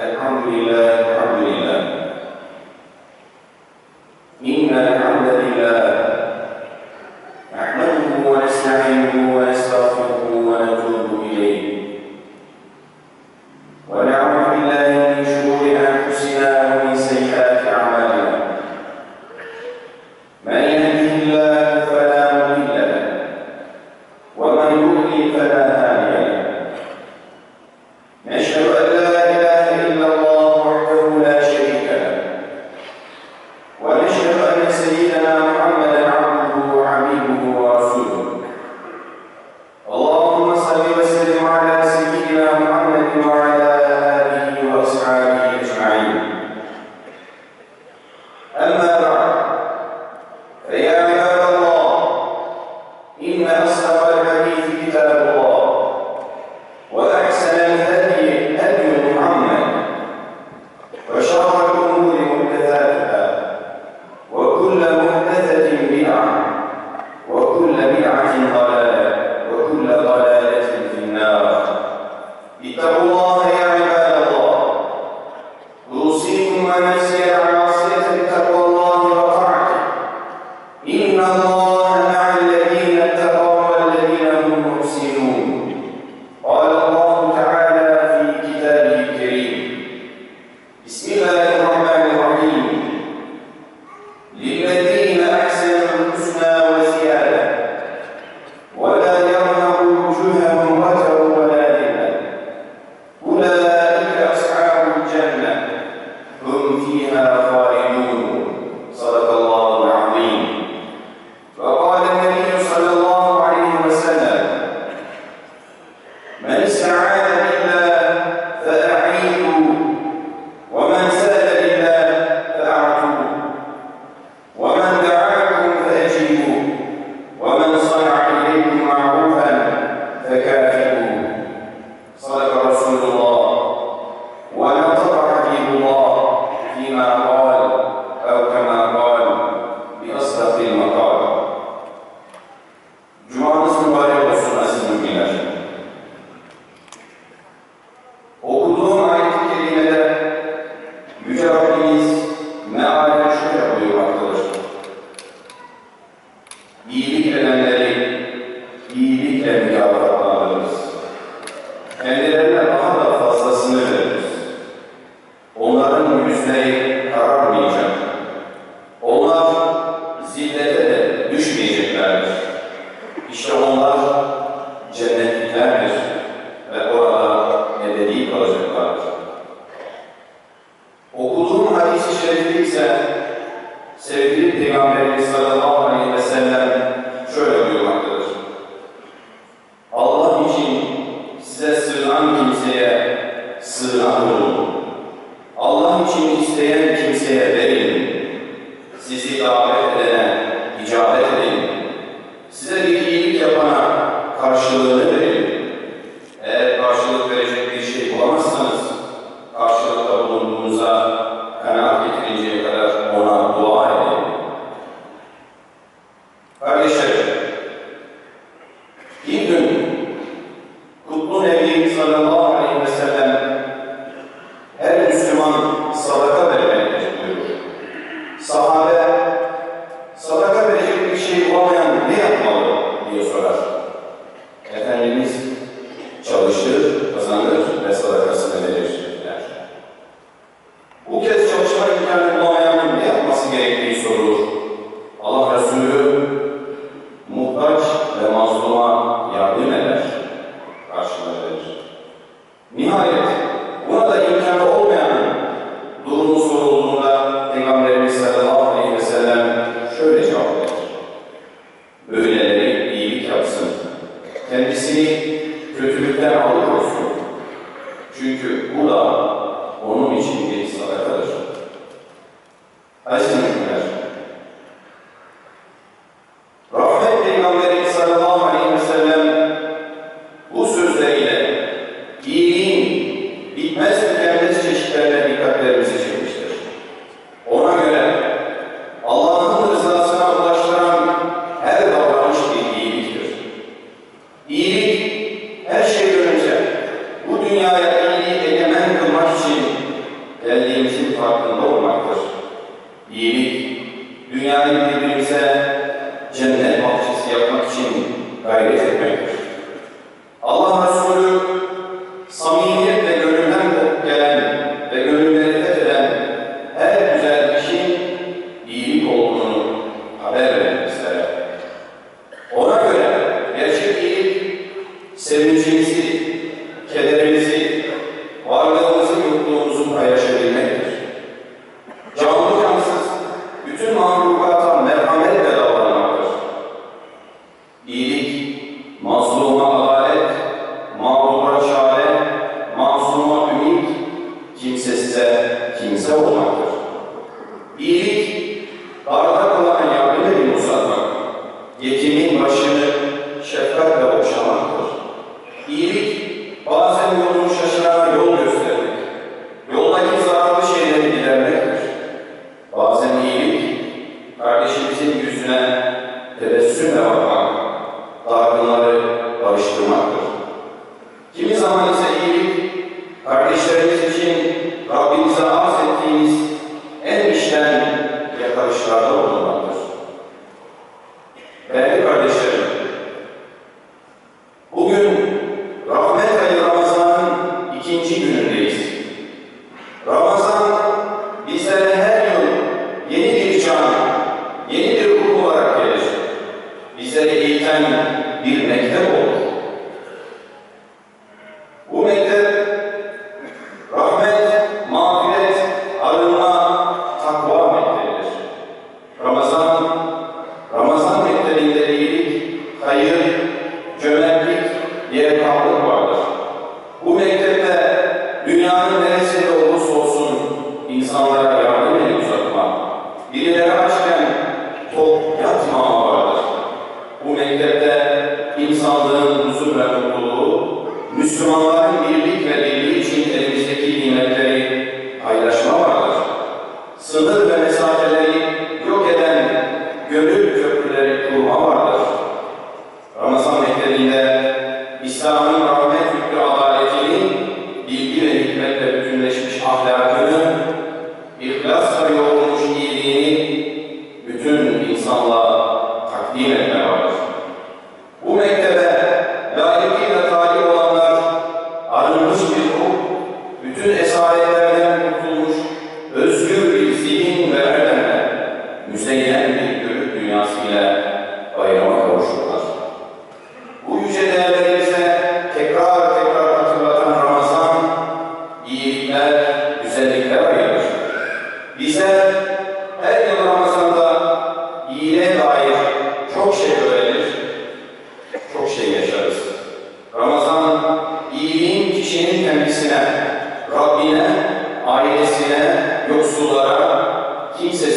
الحمد لله الحمد لله. إن الحمد لله نحمده ونستعينه ونستغفره. that sevgili Peygamberimiz sallallahu aleyhi ve sellem Böylelere iyilik yapsın. Kendisini kötülükten alıkoysun. Çünkü bu da onun için bir sadakadır. Aziz üstün ve bakmak, dargınları barıştırmaktır. aí. Muhammed Fikri Adaletinin bilgi ve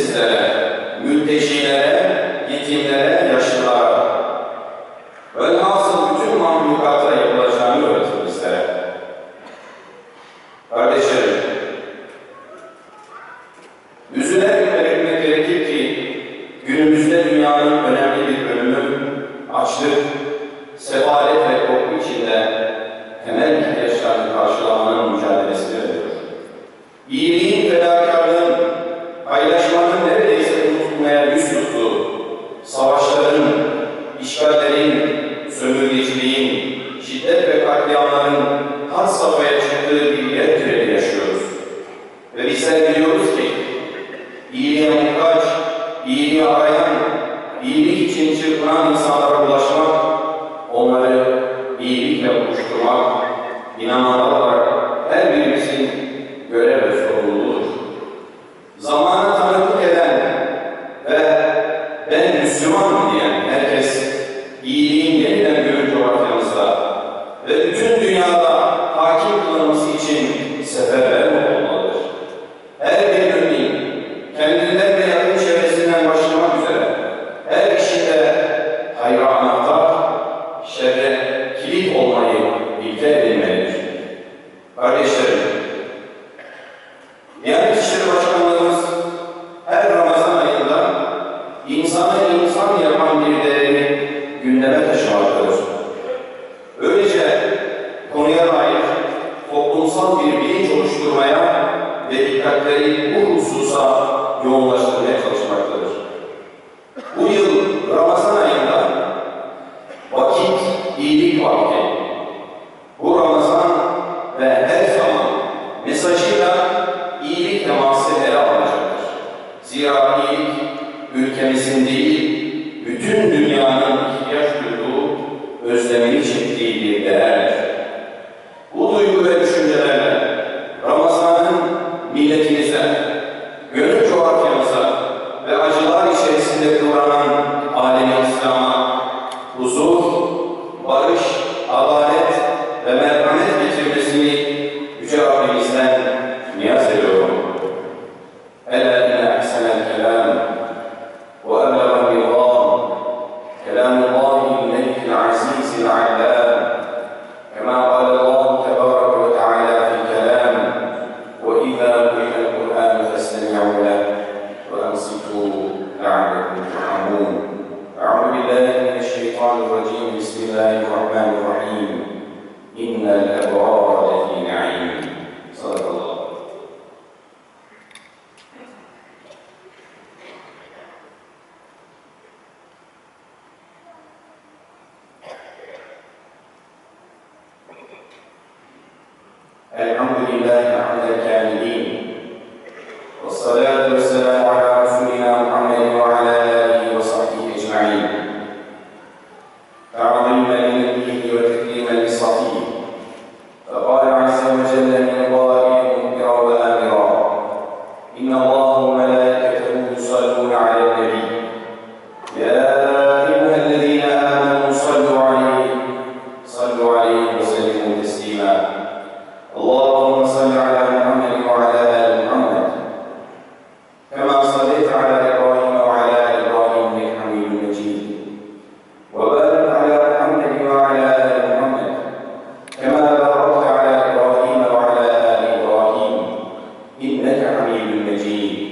işsizlere, mültecilere, yetimlere, yaşlılara. Velhasıl bütün mahlukata yapılacağını öğretir bizlere. Kardeşlerim, üzülerek belirtmek gerekir ki günümüzde dünyanın önemli bir bölümü açlık, sefalet ve korku içinde temel ihtiyaçlarını karşılamanın mücadelesi veriyor. İyi oluşturmak, inananlar her birimizin görev ve sorumluluğudur. Zaman δεν έχω لله حمد الكاملين والصلاة والسلام الحميد المجيد